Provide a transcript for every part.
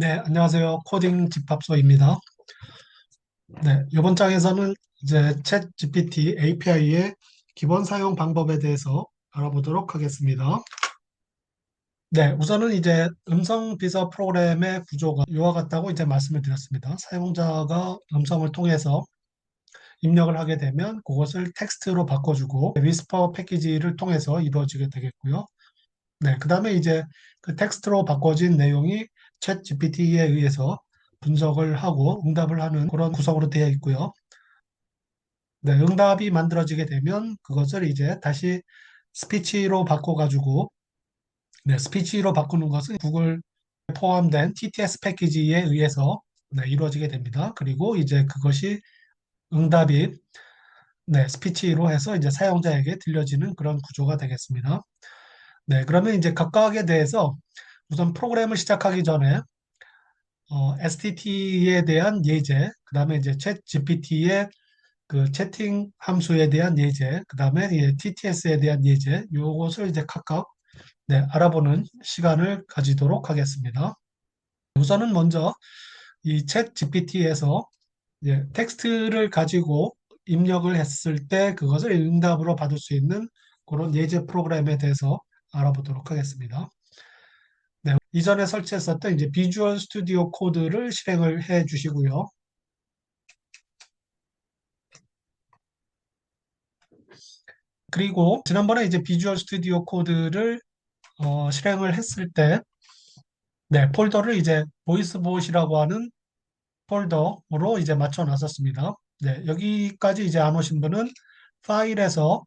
네, 안녕하세요. 코딩 집합소입니다. 네, 이번 장에서는 이제 챗 GPT API의 기본 사용 방법에 대해서 알아보도록 하겠습니다. 네, 우선은 이제 음성 비서 프로그램의 구조가 이와 같다고 이제 말씀을 드렸습니다. 사용자가 음성을 통해서 입력을 하게 되면 그것을 텍스트로 바꿔주고 위스퍼 패키지를 통해서 이루어지게 되겠고요. 네, 그 다음에 이제 그 텍스트로 바꿔진 내용이 챗 GPT에 의해서 분석을 하고 응답을 하는 그런 구성으로 되어 있고요. 네, 응답이 만들어지게 되면 그것을 이제 다시 스피치로 바꿔가지고 네, 스피치로 바꾸는 것은 구글 포함된 TTS 패키지에 의해서 네, 이루어지게 됩니다. 그리고 이제 그것이 응답이 네, 스피치로 해서 이제 사용자에게 들려지는 그런 구조가 되겠습니다. 네, 그러면 이제 각각에 대해서 우선 프로그램을 시작하기 전에 어, STT에 대한 예제, 그 다음에 이제 챗 GPT의 그 채팅 함수에 대한 예제, 그 다음에 TTS에 대한 예제, 요것을 이제 각각 네, 알아보는 시간을 가지도록 하겠습니다. 우선은 먼저 이 챗 GPT에서 이제 텍스트를 가지고 입력을 했을 때 그것을 응답으로 받을 수 있는 그런 예제 프로그램에 대해서 알아보도록 하겠습니다. 네, 이전에 설치했었던 이제 비주얼 스튜디오 코드를 실행을 해 주시고요. 그리고 지난번에 이제 비주얼 스튜디오 코드를 어, 실행을 했을 때 네, 폴더를 이제 보이스봇이라고 하는 폴더로 이제 맞춰 놨었습니다. 네, 여기까지 이제 안 오신 분은 파일에서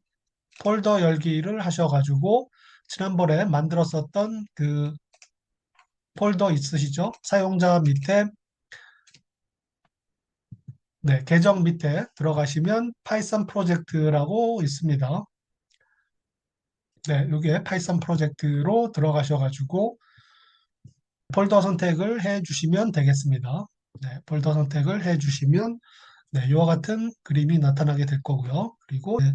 폴더 열기를 하셔가지고 지난번에 만들었었던 그 폴더 있으시죠? 사용자 밑에 네, 계정 밑에 들어가시면 파이썬 프로젝트라고 있습니다. 네, 이게 파이썬 프로젝트로 들어가셔가지고 폴더 선택을 해 주시면 되겠습니다. 네, 폴더 선택을 해 주시면 네, 이와 같은 그림이 나타나게 될 거고요. 그리고 네,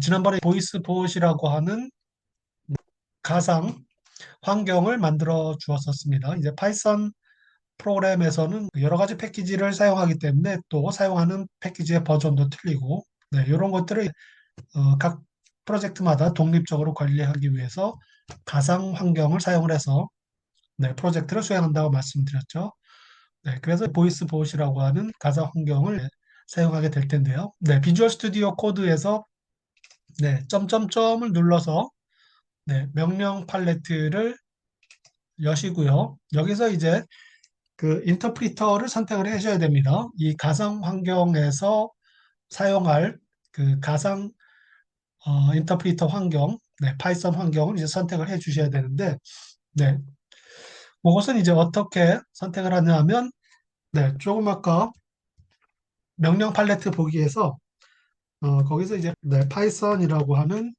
지난번에 보이스봇이라고 하는 가상 환경을 만들어 주었었습니다. 이제 파이썬 프로그램에서는 여러 가지 패키지를 사용하기 때문에 또 사용하는 패키지의 버전도 틀리고 네, 이런 것들을 어, 각 프로젝트마다 독립적으로 관리하기 위해서 가상 환경을 사용을 해서 네, 프로젝트를 수행한다고 말씀드렸죠. 네, 그래서 보이스봇이라고 하는 가상 환경을 사용하게 될 텐데요. 네, 비주얼 스튜디오 코드에서 네, 점점점을 눌러서 네, 명령 팔레트를 여시고요. 여기서 이제 그 인터프리터를 선택을 하셔야 됩니다. 이 가상 환경에서 사용할 그 가상 어, 인터프리터 환경, 네, 파이썬 환경을 이제 선택을 해 주셔야 되는데, 네, 그것은 이제 어떻게 선택을 하냐면, 네, 조금 아까 명령 팔레트 보기에서 어, 거기서 이제 네, 파이썬이라고 하는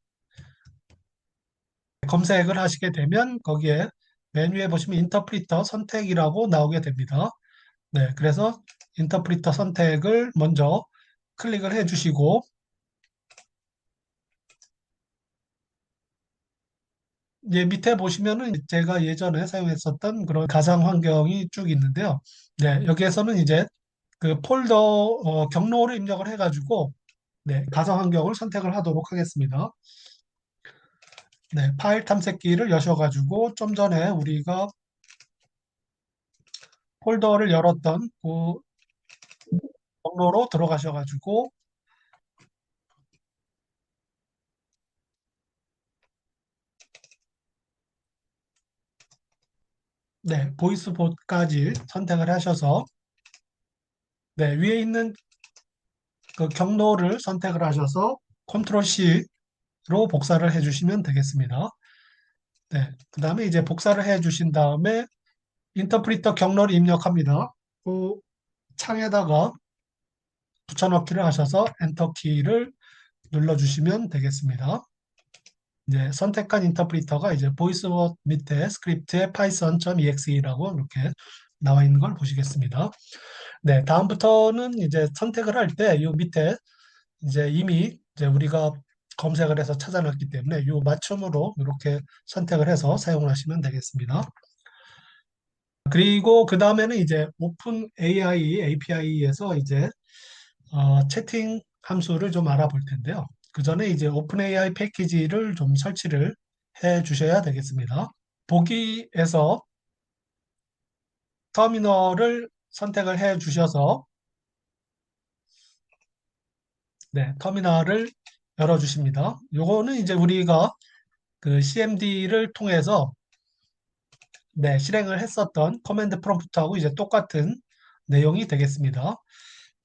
검색을 하시게 되면 거기에 메뉴에 보시면 인터프리터 선택이라고 나오게 됩니다. 네, 그래서 인터프리터 선택을 먼저 클릭을 해 주시고 예, 밑에 보시면은 제가 예전에 사용했었던 그런 가상 환경이 쭉 있는데요. 네, 여기에서는 이제 그 폴더 어, 경로를 입력을 해가지고 네, 가상 환경을 선택을 하도록 하겠습니다. 네, 파일 탐색기를 여셔가지고 좀 전에 우리가 폴더를 열었던 그 경로로 들어가셔가지고 네, 보이스봇까지 선택을 하셔서 네, 위에 있는 그 경로를 선택을 하셔서 컨트롤 C 로 복사를 해주시면 되겠습니다. 네, 그 다음에 이제 복사를 해주신 다음에 인터프리터 경로를 입력합니다. 그 창에다가 붙여넣기를 하셔서 엔터 키를 눌러주시면 되겠습니다. 이제 선택한 인터프리터가 이제 보이스봇 밑에 스크립트에 python.exe라고 이렇게 나와 있는 걸 보시겠습니다. 네, 다음부터는 이제 선택을 할 때 이 밑에 이제 이미 이제 우리가 검색을 해서 찾아놨기 때문에 이 맞춤으로 이렇게 선택을 해서 사용을 하시면 되겠습니다. 그리고 그 다음에는 이제 오픈 AI API에서 이제 어, 채팅 함수를 좀 알아볼 텐데요. 그 전에 이제 오픈 AI 패키지를 좀 설치를 해 주셔야 되겠습니다. 보기에서 터미널을 선택을 해 주셔서 네, 터미널을 열어 주십니다. 요거는 이제 우리가 그 CMD를 통해서 네, 실행을 했었던 커맨드 프롬프트하고 이제 똑같은 내용이 되겠습니다.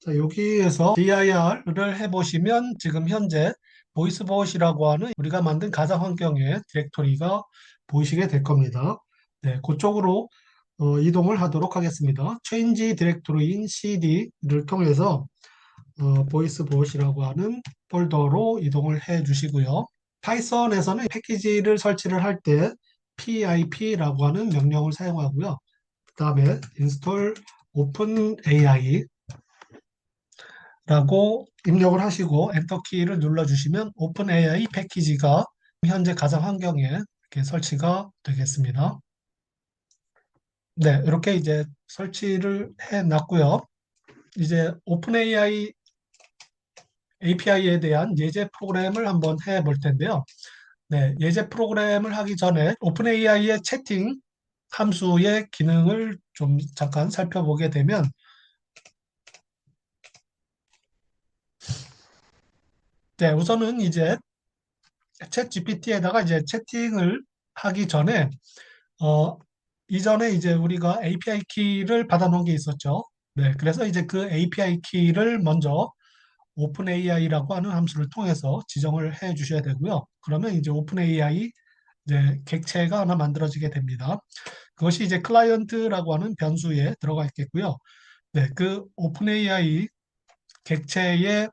자, 여기에서 dir을 해보시면 지금 현재 보이스봇이라고 하는 우리가 만든 가상 환경의 디렉토리가 보이시게 될 겁니다. 네, 그쪽으로 어, 이동을 하도록 하겠습니다. change 디렉토리인 cd를 통해서 어, 보이스봇이라고 하는 폴더로 이동을 해 주시고요. 파이썬에서는 패키지를 설치를 할 때 pip라고 하는 명령을 사용하고요. 그 다음에 install openai 라고 입력을 하시고 엔터 키를 눌러주시면 오픈AI 패키지가 현재 가상 환경에 이렇게 설치가 되겠습니다. 네, 이렇게 이제 설치를 해 놨고요. 이제 오픈AI API에 대한 예제 프로그램을 한번 해 볼 텐데요. 네, 예제 프로그램을 하기 전에 오픈AI의 채팅 함수의 기능을 좀 잠깐 살펴보게 되면 네, 우선은 이제 챗 GPT에다가 이제 채팅을 하기 전에 어 이전에 이제 우리가 API 키를 받아놓은 게 있었죠. 네, 그래서 이제 그 API 키를 먼저 OpenAI라고 하는 함수를 통해서 지정을 해 주셔야 되고요. 그러면 이제 OpenAI 이제 객체가 하나 만들어지게 됩니다. 그것이 이제 클라이언트라고 하는 변수에 들어가 있겠고요. 네, 그 OpenAI 객체의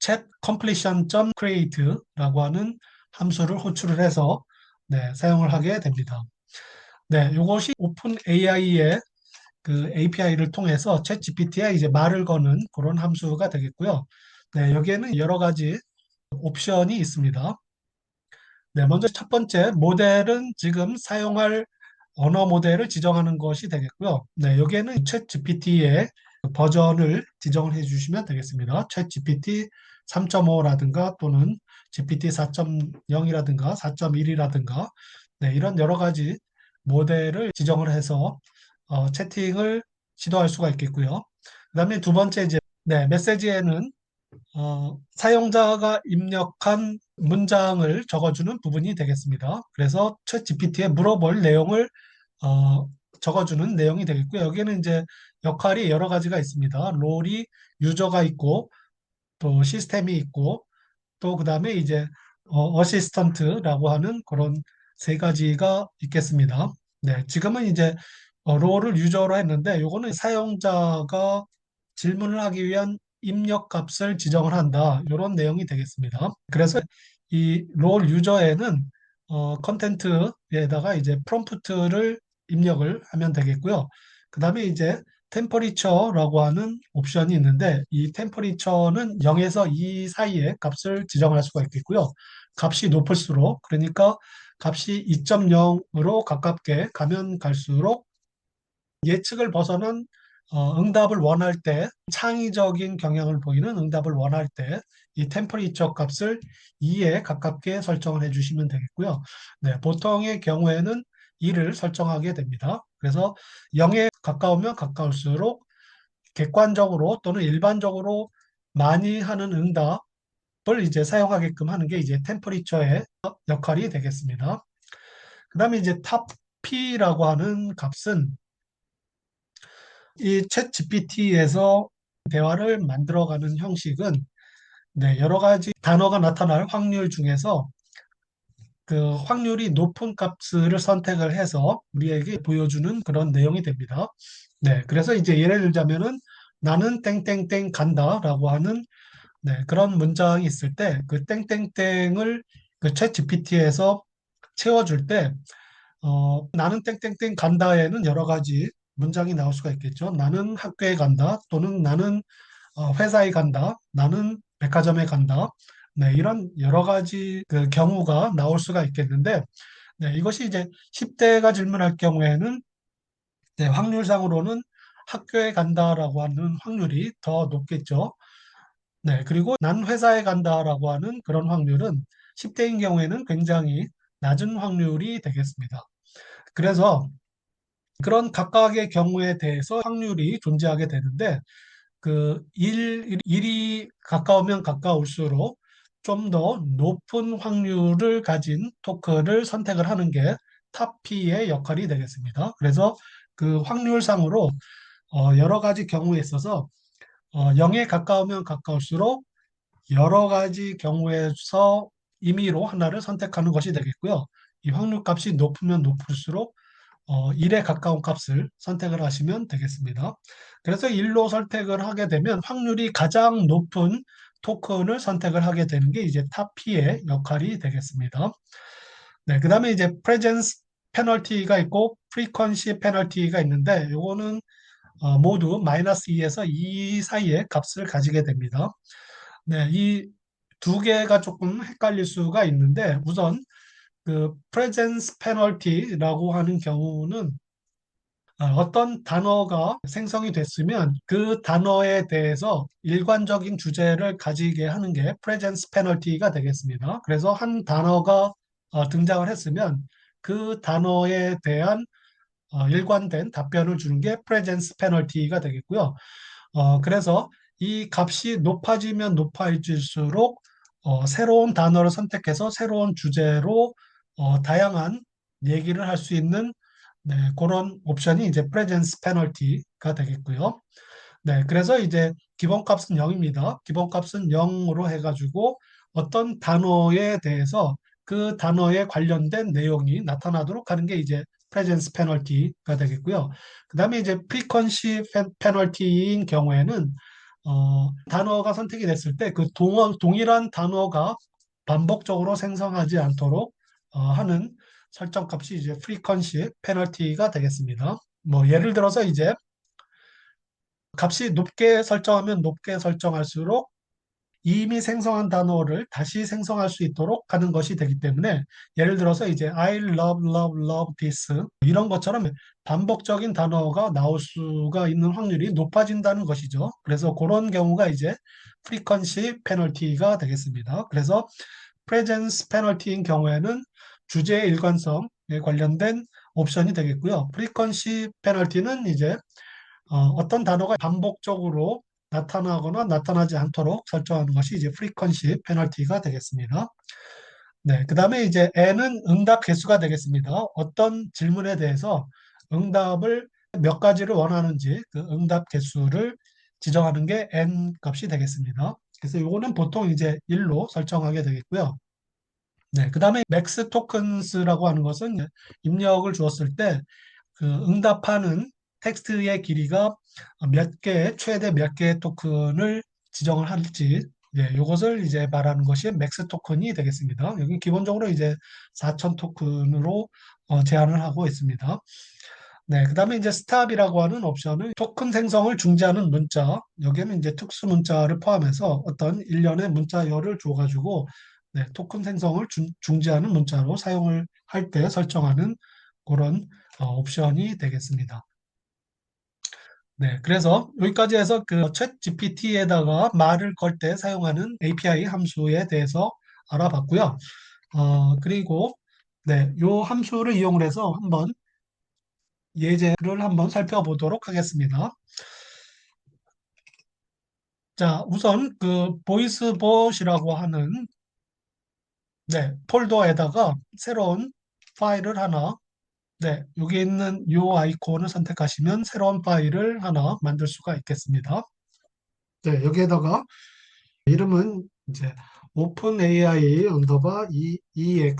chat completion.create라고 하는 함수를 호출을 해서 네, 사용을 하게 됩니다. 네, 이것이 오픈 AI의 그 API를 통해서 챗 GPT에 이제 말을 거는 그런 함수가 되겠고요. 네, 여기에는 여러 가지 옵션이 있습니다. 네, 먼저 첫 번째 모델은 지금 사용할 언어 모델을 지정하는 것이 되겠고요. 네, 여기에는 챗 GPT의 버전을 지정을 해 주시면 되겠습니다. 챗 GPT 3.5라든가 또는 GPT 4.0이라든가 4.1이라든가 네, 이런 여러 가지 모델을 지정을 해서 어, 채팅을 시도할 수가 있겠고요. 그 다음에 두 번째 이제 네, 메시지에는 어, 사용자가 입력한 문장을 적어주는 부분이 되겠습니다. 그래서 챗 GPT에 물어볼 내용을 어, 적어주는 내용이 되겠고요. 여기는 이제 역할이 여러 가지가 있습니다. 롤이 유저가 있고 또 시스템이 있고 또 그 다음에 이제 어, 어시스턴트라고 하는 그런 세 가지가 있겠습니다. 네, 지금은 이제 어, 롤을 유저로 했는데 요거는 사용자가 질문을 하기 위한 입력 값을 지정을 한다. 이런 내용이 되겠습니다. 그래서 이 롤 유저에는 어, 컨텐트에다가 이제 프롬프트를 입력을 하면 되겠고요. 그 다음에 이제 템퍼리처라고 하는 옵션이 있는데 이 템퍼리처는 0에서 2 사이의 값을 지정할 수가 있겠고요. 값이 높을수록 그러니까 값이 2.0으로 가깝게 가면 갈수록 예측을 벗어난 어, 응답을 원할 때 창의적인 경향을 보이는 응답을 원할 때 이 템퍼리처 값을 2에 가깝게 설정을 해주시면 되겠고요. 네, 보통의 경우에는 2를 설정하게 됩니다. 그래서 0에 가까우면 가까울수록 객관적으로 또는 일반적으로 많이 하는 응답을 이제 사용하게끔 하는 게 이제 템퍼리처의 역할이 되겠습니다. 그 다음에 이제 탑 P라고 하는 값은 이 챗 GPT에서 대화를 만들어가는 형식은 네, 여러 가지 단어가 나타날 확률 중에서 그 확률이 높은 값을 선택을 해서 우리에게 보여주는 그런 내용이 됩니다. 네, 그래서 이제 예를 들자면은 나는 땡땡땡 간다라고 하는 네, 그런 문장이 있을 때 그 땡땡땡을 그챗 GPT에서 채워줄 때 어, 나는 땡땡땡 간다에는 여러 가지 문장이 나올 수가 있겠죠. 나는 학교에 간다 또는 나는 어, 회사에 간다. 나는 백화점에 간다. 네, 이런 여러 가지 그 경우가 나올 수가 있겠는데, 네, 이것이 이제 10대가 질문할 경우에는 네, 확률상으로는 학교에 간다라고 하는 확률이 더 높겠죠. 네, 그리고 난 회사에 간다라고 하는 그런 확률은 10대인 경우에는 굉장히 낮은 확률이 되겠습니다. 그래서 그런 각각의 경우에 대해서 확률이 존재하게 되는데 그 일, 일이 가까우면 가까울수록 좀 더 높은 확률을 가진 토큰을 선택을 하는 게 탑P의 역할이 되겠습니다. 그래서 그 확률상으로 어, 여러 가지 경우에 있어서 어, 0에 가까우면 가까울수록 여러 가지 경우에서 임의로 하나를 선택하는 것이 되겠고요. 이 확률 값이 높으면 높을수록 어, 1에 가까운 값을 선택을 하시면 되겠습니다. 그래서 1로 선택을 하게 되면 확률이 가장 높은 토큰을 선택을 하게 되는 게 이제 탑P의 역할이 되겠습니다. 네, 그 다음에 이제 presence 페널티가 있고 frequency 페널티가 있는데 요거는 어, 모두 마이너스 2에서 2 사이의 값을 가지게 됩니다. 네, 이 두 개가 조금 헷갈릴 수가 있는데 우선 그 presence penalty라고 하는 경우는 어, 어떤 단어가 생성이 됐으면 그 단어에 대해서 일관적인 주제를 가지게 하는 게 presence penalty가 되겠습니다. 그래서 한 단어가 어, 등장을 했으면 그 단어에 대한 어, 일관된 답변을 주는 게 presence penalty가 되겠고요. 어, 그래서 이 값이 높아지면 높아질수록 어, 새로운 단어를 선택해서 새로운 주제로 어, 다양한 얘기를 할 수 있는 네, 그런 옵션이 이제 presence penalty가 되겠고요. 네, 그래서 이제 기본값은 0입니다. 기본값은 0으로 해가지고 어떤 단어에 대해서 그 단어에 관련된 내용이 나타나도록 하는 게 이제 presence penalty가 되겠고요. 그 다음에 이제 frequency penalty인 경우에는 어, 단어가 선택이 됐을 때 그 동일한 단어가 반복적으로 생성하지 않도록 어, 하는 설정 값이 이제 frequency penalty가 되겠습니다. 뭐 예를 들어서 이제 값이 높게 설정하면 높게 설정할수록 이미 생성한 단어를 다시 생성할 수 있도록 하는 것이 되기 때문에 예를 들어서 이제 I love, love, love this 이런 것처럼 반복적인 단어가 나올 수가 있는 확률이 높아진다는 것이죠. 그래서 그런 경우가 이제 frequency penalty가 되겠습니다. 그래서 presence penalty인 경우에는 주제의 일관성에 관련된 옵션이 되겠고요. frequency penalty는 이제 어, 떤 단어가 반복적으로 나타나거나 나타나지 않도록 설정하는 것이 이제 frequency penalty가 되겠습니다. 네, 그 다음에 이제 n은 응답 개수가 되겠습니다. 어떤 질문에 대해서 응답을 몇 가지를 원하는지 그 응답 개수를 지정하는 게 n 값이 되겠습니다. 그래서 이거는 보통 이제 1로 설정하게 되겠고요. 네, 그 다음에 맥스 토큰스라고 하는 것은 입력을 주었을 때 그 응답하는 텍스트의 길이가 몇 개, 최대 몇 개의 토큰을 지정을 할지, 네, 이것을 이제 말하는 것이 맥스 토큰이 되겠습니다. 여기 기본적으로 이제 4천 토큰으로 어, 제한을 하고 있습니다. 네, 그 다음에 이제 스탑이라고 하는 옵션은 토큰 생성을 중지하는 문자, 여기에는 이제 특수 문자를 포함해서 어떤 일련의 문자열을 줘가지고 네, 토큰 생성을 중, 중지하는 문자로 사용을 할 때 설정하는 그런 어, 옵션이 되겠습니다. 네, 그래서 여기까지 해서 그챗 GPT에다가 말을 걸 때 사용하는 API 함수에 대해서 알아봤고요. 어, 그리고 네, 요 함수를 이용을 해서 한번 예제를 한번 살펴보도록 하겠습니다. 자, 우선 그 보이스봇이라고 하는 네, 폴더에다가 새로운 파일을 하나 네, 여기 있는 이 아이콘을 선택하시면 새로운 파일을 하나 만들 수가 있겠습니다. 네, 여기에다가 이름은 이제 openai 언더바 ex.py라고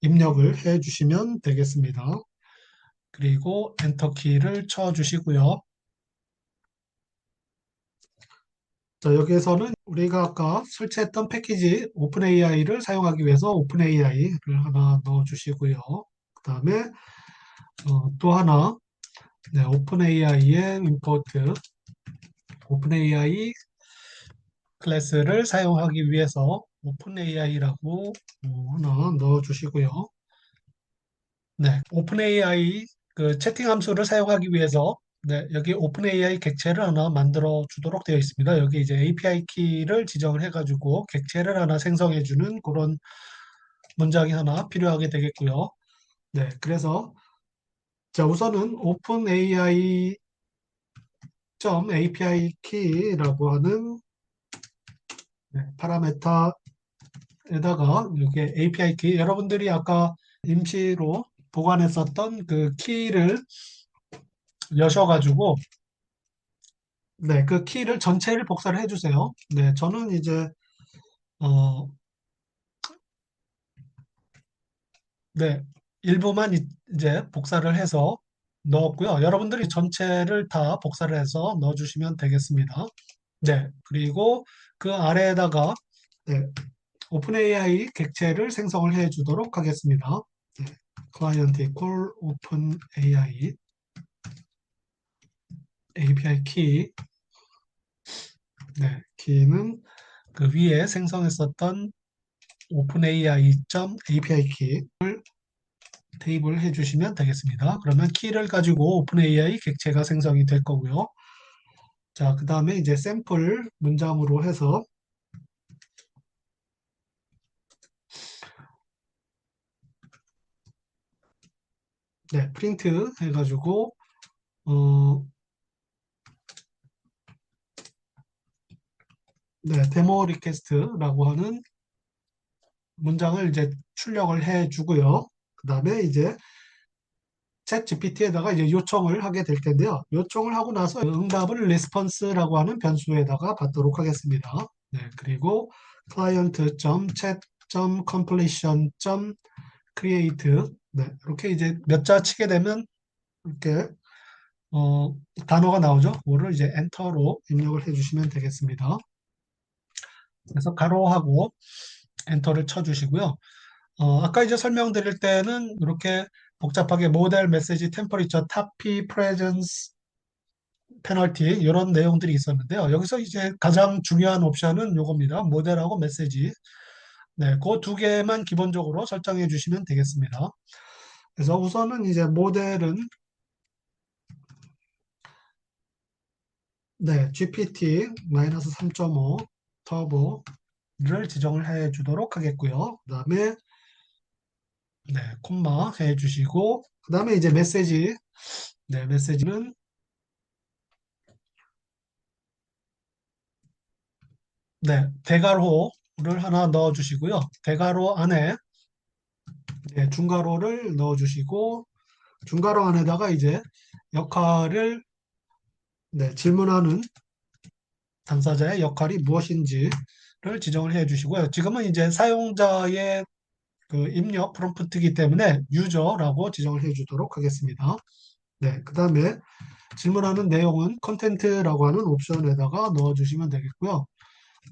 입력을 해 주시면 되겠습니다. 그리고 엔터 키를 쳐 주시고요. 자, 여기에서는 우리가 아까 설치했던 패키지 오픈AI를 사용하기 위해서 오픈AI를 하나 넣어 주시고요. 그 다음에 어, 또 하나 네, 오픈AI의 임포트 오픈AI 클래스를 사용하기 위해서 오픈AI라고 어, 하나 넣어 주시고요. 네, 오픈AI 그 채팅 함수를 사용하기 위해서 네, 여기 오픈AI 객체를 하나 만들어 주도록 되어 있습니다. 여기 이제 API 키를 지정을 해가지고 객체를 하나 생성해 주는 그런 문장이 하나 필요하게 되겠고요. 네, 그래서 자 우선은 오픈AI 점 API 키라고 하는 네, 파라메타에다가 이렇게 API 키 여러분들이 아까 임시로 보관했었던 그 키를 여셔가지고 네, 그 키를 전체를 복사를 해주세요. 네, 저는 이제 어, 네, 일부만 이- 이제 복사를 해서 넣었고요. 여러분들이 전체를 다 복사를 해서 넣어주시면 되겠습니다. 네, 그리고 그 아래에다가 네, 오픈AI 객체를 생성을 해 주도록 하겠습니다. 네, client equal openAI API 키 네, 키는 그 위에 생성했었던 openai.api 키를 테이블 해주시면 되겠습니다. 그러면 키를 가지고 오픈AI 객체가 생성이 될 거고요. 자, 그 다음에 이제 샘플 문장으로 해서 네, 프린트 해가지고 어, 네, 데모 리퀘스트라고 하는 문장을 이제 출력을 해 주고요. 그 다음에 이제 챗 GPT에다가 이제 요청을 하게 될 텐데요. 요청을 하고 나서 응답을 response라고 하는 변수에다가 받도록 하겠습니다. 네, 그리고 client.chat.completion.create 네, 이렇게 이제 몇 자 치게 되면 이렇게 어, 단어가 나오죠. 그거를 이제 엔터로 입력을 해주시면 되겠습니다. 그래서 가로하고 엔터를 쳐주시고요. 어, 아까 이제 설명드릴 때는 이렇게 복잡하게 모델, 메시지, 템퍼리처, 타피, 프레젠스, 페널티 이런 내용들이 있었는데요. 여기서 이제 가장 중요한 옵션은 이겁니다. 모델하고 메시지. 네, 그 두 개만 기본적으로 설정해 주시면 되겠습니다. 그래서 우선은 이제 모델은 네, GPT-3.5 터보를 지정을 해 주도록 하겠고요. 그 다음에 네, 콤마 해 주시고 그 다음에 이제 메시지 네, 메시지는 네, 대괄호를 하나 넣어 주시고요. 대괄호 안에 네, 중괄호를 넣어 주시고 중괄호 안에다가 이제 역할을 네, 질문하는 당사자의 역할이 무엇인지를 지정을 해 주시고요. 지금은 이제 사용자의 그 입력 프롬프트이기 때문에 유저라고 지정을 해 주도록 하겠습니다. 네, 그 다음에 질문하는 내용은 컨텐트라고 하는 옵션에다가 넣어 주시면 되겠고요.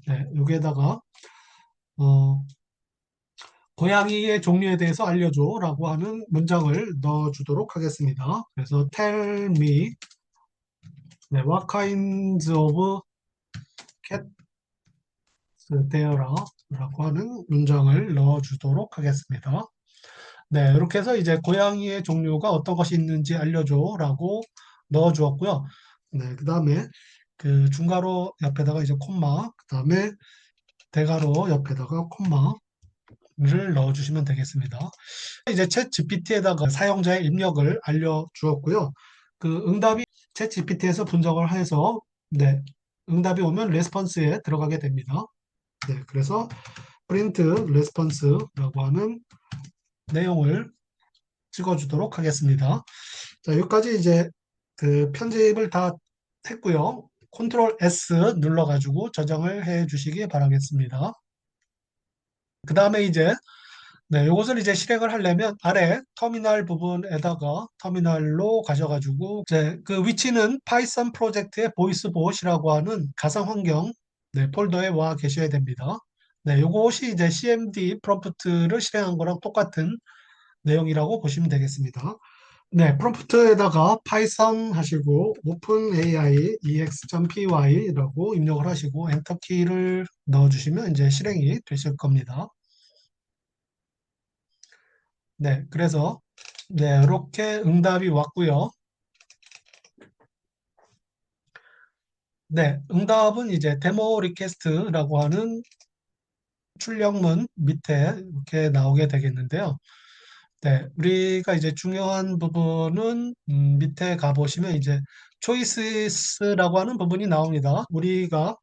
네, 여기에다가 어, 고양이의 종류에 대해서 알려줘 라고 하는 문장을 넣어주도록 하겠습니다. 그래서 tell me 네, what kinds of cats there are 라고 하는 문장을 넣어주도록 하겠습니다. 네, 이렇게 해서 이제 고양이의 종류가 어떤 것이 있는지 알려줘라고 넣어주었고요. 네, 그 다음에 그 중괄호 옆에다가 이제 콤마, 그 다음에 대괄호 옆에다가 콤마를 넣어주시면 되겠습니다. 이제 챗 GPT에다가 사용자의 입력을 알려주었고요. 그 응답이 챗 GPT에서 분석을 해서 네, 응답이 오면 레스폰스에 들어가게 됩니다. 네, 그래서 print response라고 하는 내용을 찍어주도록 하겠습니다. 자, 여기까지 이제 그 편집을 다 했고요. 컨트롤 S 눌러가지고 저장을 해 주시기 바라겠습니다. 그 다음에 이제 네, 이것을 이제 실행을 하려면 아래 터미널 부분에다가 터미널로 가셔가지고 이제 그 위치는 파이썬 프로젝트의 보이스봇이라고 하는 가상 환경 네, 폴더에 와 계셔야 됩니다. 네, 요것이 이제 CMD 프롬프트를 실행한 거랑 똑같은 내용이라고 보시면 되겠습니다. 네, 프롬프트에다가 파이썬 하시고 openai ex.py라고 입력을 하시고 엔터 키를 넣어주시면 이제 실행이 되실 겁니다. 네, 그래서 네, 이렇게 응답이 왔고요. 네, 응답은 이제 데모 리퀘스트라고 하는 출력문 밑에 이렇게 나오게 되겠는데요. 네, 우리가 이제 중요한 부분은 음, 밑에 가보시면 이제 choices라고 하는 부분이 나옵니다. 우리가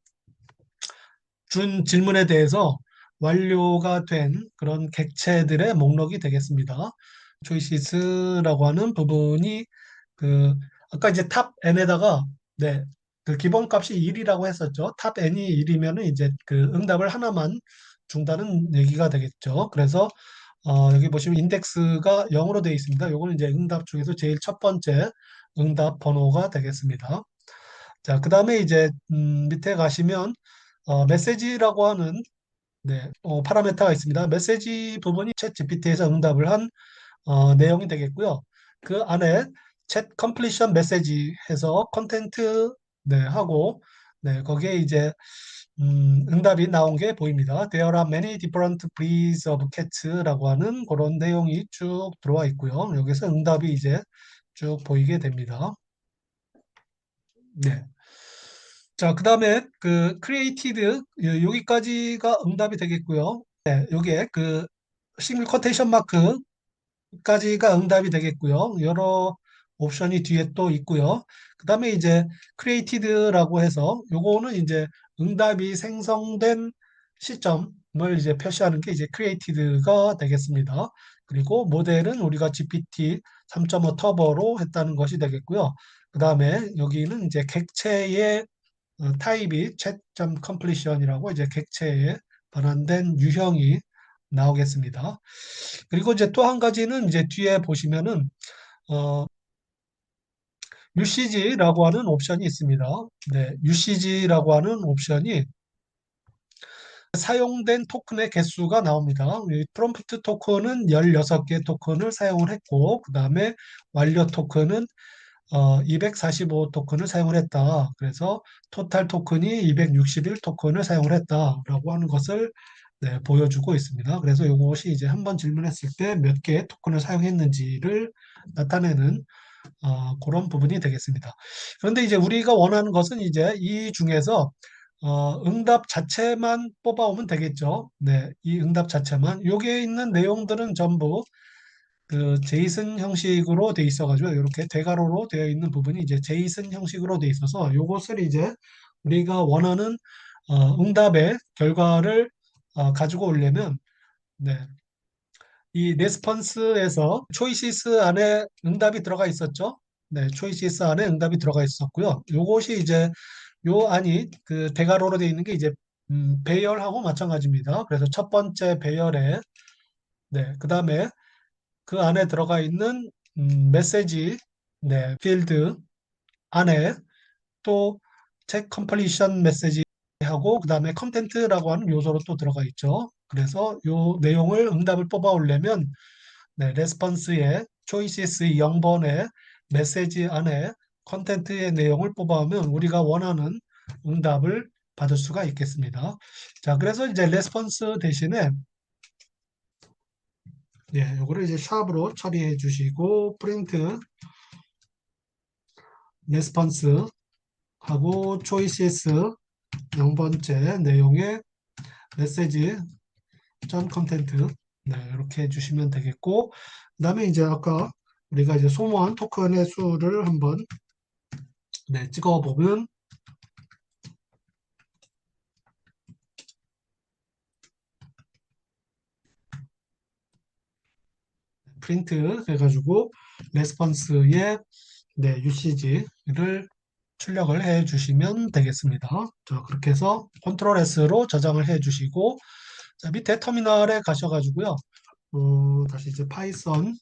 준 질문에 대해서 완료가 된 그런 객체들의 목록이 되겠습니다. choices라고 하는 부분이 그 아까 이제 탑 n에다가 네, 그 기본값이 1이라고 했었죠. 탑 n이 1이면은 이제 그 응답을 하나만 준다는 얘기가 되겠죠. 그래서 어, 여기 보시면 인덱스가 0으로 되어 있습니다. 요거는 이제 응답 중에서 제일 첫 번째 응답 번호가 되겠습니다. 자, 그 다음에 이제 음, 밑에 가시면 어, 메시지라고 하는 네, 어, 파라메터가 있습니다. 메시지 부분이 챗 GPT에서 응답을 한 어, 내용이 되겠고요. 그 안에 챗 컴플리션 메시지 해서 컨텐트 네, 하고 네, 거기에 이제 음, 응답이 나온 게 보입니다. There are many different breeds of cats라고 하는 그런 내용이 쭉 들어와 있고요. 여기서 응답이 이제 쭉 보이게 됩니다. 네. 자, 그 다음에 그 created 여기까지가 응답이 되겠고요. 네, 요게 그 싱글 쿼테이션 마크까지가 응답이 되겠고요. 여러 옵션이 뒤에 또 있고요. 그 다음에 이제 created라고 해서 요거는 이제 응답이 생성된 시점을 이제 표시하는 게 이제 created가 되겠습니다. 그리고 모델은 우리가 GPT 3.5 터보로 했다는 것이 되겠고요. 그 다음에 여기는 이제 객체의 어, 타입이 chat.completion이라고 이제 객체에 반환된 유형이 나오겠습니다. 그리고 이제 또 한 가지는 이제 뒤에 보시면은 어, UCG라고 하는 옵션이 있습니다. 네, UCG라고 하는 옵션이 사용된 토큰의 개수가 나옵니다. 이 프롬프트 토큰은 16개 토큰을 사용을 했고, 그 다음에 완료 토큰은 어, 245 토큰을 사용을 했다. 그래서 토탈 토큰이 261 토큰을 사용을 했다라고 하는 것을 네, 보여주고 있습니다. 그래서 이것이 이제 한 번 질문했을 때 몇 개의 토큰을 사용했는지를 나타내는 어, 그런 부분이 되겠습니다. 그런데 이제 우리가 원하는 것은 이제 이 중에서 어, 응답 자체만 뽑아오면 되겠죠. 네, 이 응답 자체만. 여기에 있는 내용들은 전부 그 제이슨 형식으로 돼 있어가지고 이렇게 대괄호로 되어 있는 부분이 이제 제이슨 형식으로 돼 있어서 요것을 이제 우리가 원하는 어, 응답의 결과를 어, 가지고 오려면 네, 이 레스폰스에서 초이시스 안에 응답이 들어가 있었죠. 네, 초이시스 안에 응답이 들어가 있었고요. 요것이 이제 요 안이 그 대괄호로 되어 있는 게 이제 음, 배열하고 마찬가지입니다. 그래서 첫 번째 배열에 네, 그 다음에 그 안에 들어가 있는 음, 메시지 네, 필드 안에 또 책 컴플리션 메시지 하고 그 다음에 컨텐트라고 하는 요소로 또 들어가 있죠. 그래서 요 내용을 응답을 뽑아오려면 네, 레스폰스의 초이시스 0번의 메시지 안에 컨텐트의 내용을 뽑아오면 우리가 원하는 응답을 받을 수가 있겠습니다. 자, 그래서 이제 레스폰스 대신에 예, 요거를 이제 샵으로 처리해 주시고 프린트 레스폰스 하고 초이시스 0번째 내용의 메시지 전 컨텐트 네, 이렇게 해주시면 되겠고 그 다음에 이제 아까 우리가 이제 소모한 토큰의 수를 한번 네, 찍어보면 프린트 해가지고 레스폰스의 네, UCG를 출력을 해 주시면 되겠습니다. 자, 그렇게 해서 컨트롤 S로 저장을 해 주시고 자, 밑에 터미널에 가셔가지고요. 어, 다시 이제 파이썬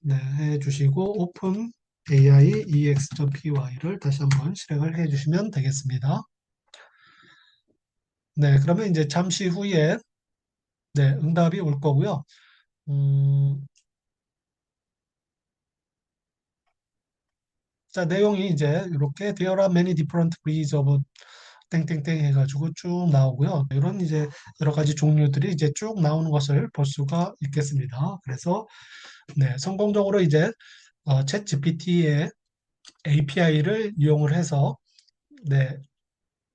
네, 해 주시고 오픈 AI ex.py를 다시 한번 실행을 해 주시면 되겠습니다. 네, 그러면 이제 잠시 후에 네, 응답이 올 거고요. 음, 자, 내용이 이제 이렇게 There are many different breeds of 땡땡땡 해가지고 쭉 나오고요. 이런 이제 여러 가지 종류들이 이제 쭉 나오는 것을 볼 수가 있겠습니다. 그래서 네, 성공적으로 이제 어, 챗 GPT의 API를 이용을 해서 네,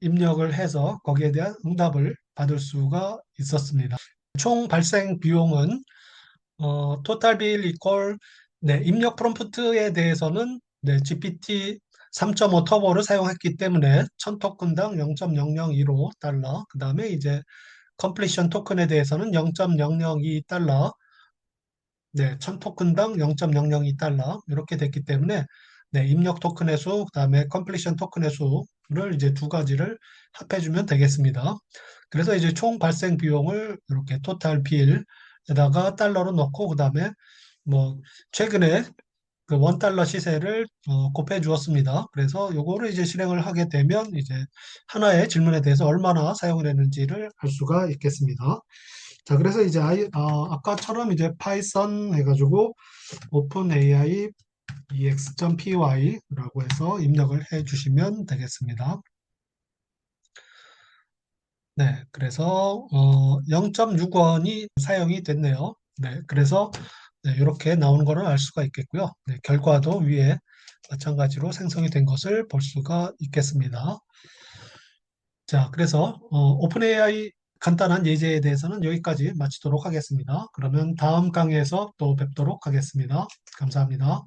입력을 해서 거기에 대한 응답을 받을 수가 있었습니다. 총 발생 비용은 어, total 네, 입력 프롬프트에 대해서는 네, GPT 3.5 터보를 사용했기 때문에 1000토큰당 0.002로 달러. 그 다음에 이제 completion 토큰에 대해서는 0.002 달러. 네, 1000토큰당 0.002 달러. 이렇게 됐기 때문에 네, 입력 토큰의 수, 그 다음에 completion 토큰의 수를 이제 두 가지를 합해주면 되겠습니다. 그래서 이제 총 발생 비용을 이렇게 total bill에다가 달러로 넣고 그 다음에 뭐 최근에 그 원 달러 시세를 어, 곱해 주었습니다. 그래서 요거를 이제 실행을 하게 되면 이제 하나의 질문에 대해서 얼마나 사용을 했는지를 알 수가 있겠습니다. 자, 그래서 이제 아이, 어, 아까처럼 이제 파이썬 해가지고 openai ex.py라고 해서 입력을 해 주시면 되겠습니다. 네, 그래서 어, 0.6원이 사용이 됐네요. 네, 그래서 네, 이렇게 나오는 거를 알 수가 있겠고요. 네, 결과도 위에 마찬가지로 생성이 된 것을 볼 수가 있겠습니다. 자, 그래서 어, 오픈AI 간단한 예제에 대해서는 여기까지 마치도록 하겠습니다. 그러면 다음 강의에서 또 뵙도록 하겠습니다. 감사합니다.